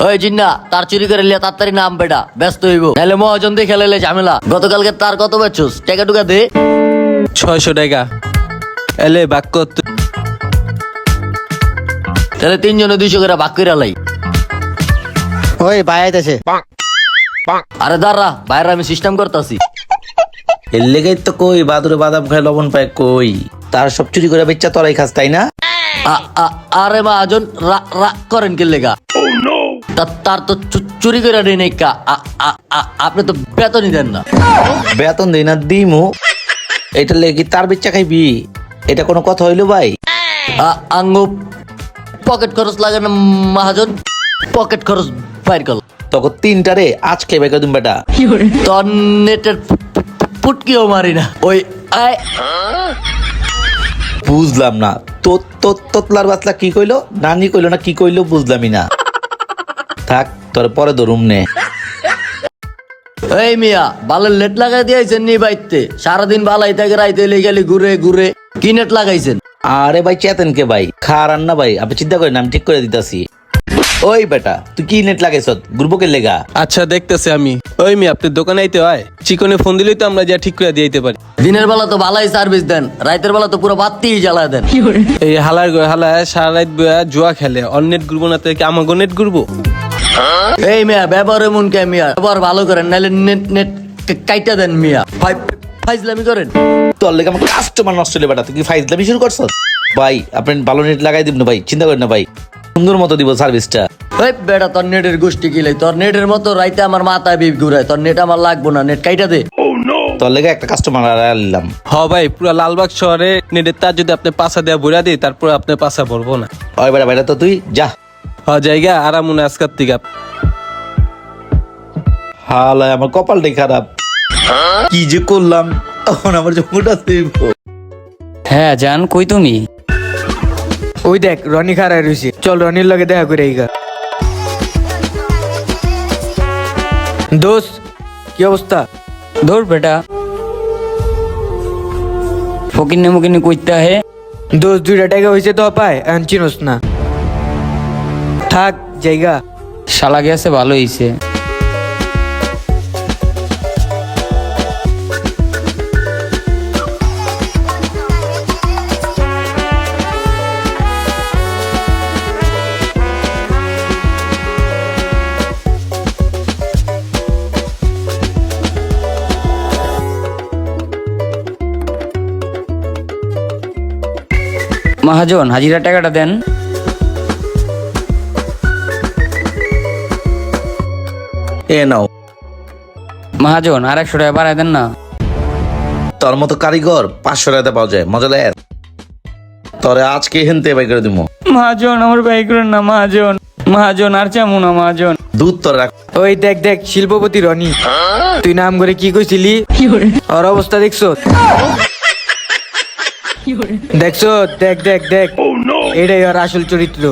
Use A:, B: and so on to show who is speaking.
A: ওই জিন্না তার চুরি করে লিয়া তাড়াতাড়ি নাম বেটা ব্যস্ত হইব। নাহলে মহাজন দিয়ে খেলে ঝামেলা। গতকালকে তার কত বেচুস? টাকা টুকা দে।
B: ছয়শো টাকা। এলে বাক্য
A: তাহলে তিনজনে দুইশো করে করে লাই।
C: ওই ভাই আইতাছে।
A: আরে দাঁড়া বাইরে আমি সিস্টেম করতেছি।
D: এর লেগেই তো কই বাদুরে বাদাম খায় লবণ পায় কই? তার সব চুরি করে বেচ্চা তোরাই খাস তাই না?
A: আরে মহাজন রা- রাগ করেন কে লেগা? তা- তার তো চুরি করে নেই নাই আপনি তো বেতনই দেন না।
D: বেতন দেই না দিমু। এটা লেগে তার বেচ্চা খাইবি? এটা কোনো কথা হইল ভাই?
A: আ- আঙ্গু পকেট খরচ লাগে না মহাজন। পকেট খরচ বাইর কর।
D: তখন তিনটারে আজকে বেকা তুমি বেটা।
A: তোর নেটের ফুটকিও মারি না। ওই আয়।
D: বুঝলাম না। তো তো তোতলার বাতলা কি কইলো? নানি কইলো না কি কইলো বুঝলামই না। থাক তোর পরে ধরুম নে
A: এই মিয়া বালের লেট লাগাই দিয়েছেন নি বাইতে সারাদিন বালাই থেকে রাইতে গেলি ঘুরে ঘুরে। কি নেট লাগাইছেন?
D: আরে ভাই চেতেন কে ভাই? না ভাই আপনি চিন্তা করেন আমি ঠিক করে দিতাছি। ওই বেটা তুই কি নেট লাগাইছ গ্রুপকে লেগা?
B: আচ্ছা দেখতেছি আমি। ওই মি আপনার দোকানে আইতে হয়? চিকনে ফোন দিলেই তো আমরা যা ঠিক করে দিয়ে দিতে পারি।
A: দিনের বেলা তো ভালাই সার্ভিস দেন রাতের বেলা তো পুরো বাত্তি জ্বালায় দেন।
B: এই হালার হালায় সারা রাত জুয়া খেলে। অন্যেট ঘুরবো না থেকে আমাকে নেট ঘুরবো?
A: এই মিয়া ব্যবহার এমন কে মিয়া? ব্যবহার ভালো করেন নাহলে নেট নেট কাইটা দেন মিয়া। ফাই- ফাইজলামি করেন।
D: তোর লেগে আমার কাস্টমার নষ্ট হলে বেটা তুই কি ফাইজলামি শুরু করছ? ভাই আপনি ভালো নেট লাগাই দিব না ভাই চিন্তা করেন না ভাই। সুন্দর মতো দিব সার্ভিসটা
A: ওই বেটা তোর নেটের গোষ্ঠী কিলাই তোর নেটের মতো রাইতে আমার মাথায় বিপ ঘুরায় তোর নেট আমার লাগবো না নেট কাইটা দে।
D: তোর লেগে একটা কাস্টমার আনলাম
B: হ ভাই পুরো লালবাগ শহরে নেটের তার যদি আপনি পাশা দেওয়া বইরা দিই তারপর আপনি পাশা ভরবো না।
D: ওই বেটা বেটা তো তুই যা।
B: হ জায়গা আরাম মনে আজকার থেকে
D: হালায় আমার কপালটাই খারাপ। কি যে করলাম? তখন আমার চোখটা দিব
E: হ্যাঁ জান কই তুমি?
C: ওই দেখ রনি খারাই রইছে। চল রনির লগে দেখা করে আইগা। দোষ কি অবস্থা?
E: ধর বেটা। ফকিন্নে মুকিন্নে কইতে হে?
C: দোষ দুইটা টাকা হয়েছে তো পায় এখন চিনোস না। থাক জায়গা।
E: শালা গেছে ভালো হইছে। মহাজন হাজিরা টাকাটা দেন।
D: এ নাও।
E: মহাজন আর একশো টাকা বাড়াই দেন না।
D: তোর মতো কারিগর পাঁচশো টাকা পাওয়া যায় মজা লাগে তোরে আজকে হেনতে বাই করে দিব
E: মহাজন আমার ভাই করেন না মহাজন। মহাজন আর চামু না মহাজন।
D: দুধ তোর রাখ।
C: ওই দেখ দেখ শিল্পপতি রনি। তুই নাম করে কি কইছিলি? ওর অবস্থা দেখছ? দেখছ? দেখ দেখ দেখ। এটাই ওর আসল চরিত্র।